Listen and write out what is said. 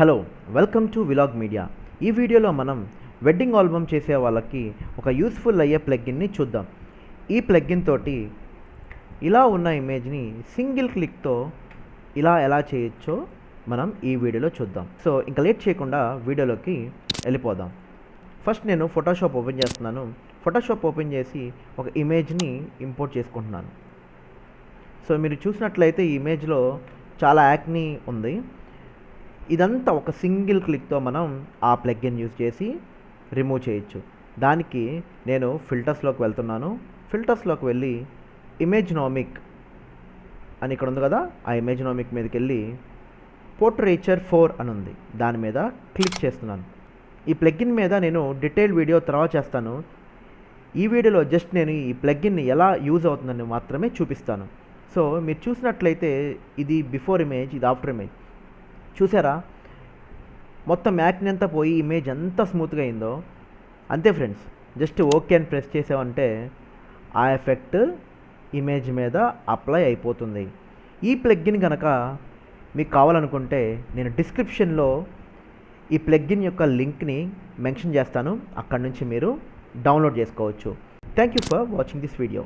Hello welcome to vlog media. ఈ వీడియోలో మనం వెడ్డింగ్ ఆల్బమ్ చేసే వాళ్ళకి ఒక యూస్ఫుల్ అయ్యే ప్లగ్గిన్ని చూద్దాం. ఈ ప్లగ్గిన్ తోటి ఇలా ఉన్న ఇమేజ్ని సింగిల్ క్లిక్తో ఇలా ఎలా చేయొచ్చో మనం ఈ వీడియోలో చూద్దాం. సో ఇంకా లేట్ చేయకుండా వీడియోలోకి వెళ్ళిపోదాం. ఫస్ట్ నేను ఫోటోషాప్ ఓపెన్ చేస్తున్నాను. ఫోటోషాప్ ఓపెన్ చేసి ఒక ఇమేజ్ని ఇంపోర్ట్ చేసుకుంటున్నాను. సో మీరు చూసినట్లయితే ఈ ఇమేజ్లో చాలా యాక్ని ఉంది. ఇదంతా ఒక సింగిల్ క్లిక్తో మనం ఆ ప్లగ్గిన్ యూజ్ చేసి రిమూవ్ చేయొచ్చు. దానికి నేను ఫిల్టర్స్లోకి వెళ్తున్నాను. ఫిల్టర్స్లోకి వెళ్ళి ఇమేజ్నామిక్ అని ఇక్కడ ఉంది కదా ఆ ఇమేజ్నామిక్ మీదకి వెళ్ళి పోర్ట్రేచర్ ఫోర్ అని ఉంది. దాని మీద క్లిక్ చేస్తున్నాను. ఈ ప్లగ్గిన్ మీద నేను డీటెయిల్ వీడియో తర్వాత చేస్తాను. ఈ వీడియోలో జస్ట్ నేను ఈ ప్లగ్ఇన్ ఎలా యూజ్ అవుతుందని మాత్రమే చూపిస్తాను. సో మీరు చూసినట్లయితే ఇది బిఫోర్ ఇమేజ్ ఇది ఆఫ్టర్ ఇమేజ్. చూసారా? మొత్తం యాక్ని అంతా పోయి ఇమేజ్ ఎంత స్మూత్గా అయిందో. అంతే ఫ్రెండ్స్ జస్ట్ ఓకే అని ప్రెస్ చేసామంటే ఆ ఎఫెక్ట్ ఇమేజ్ మీద అప్లై అయిపోతుంది. ఈ ప్లగ్గిన్ కనుక మీకు కావాలనుకుంటే నేను డిస్క్రిప్షన్లో ఈ ప్లగ్గిన్ యొక్క లింక్ని మెన్షన్ చేస్తాను. అక్కడ నుంచి మీరు డౌన్లోడ్ చేసుకోవచ్చు. Thank you for watching this video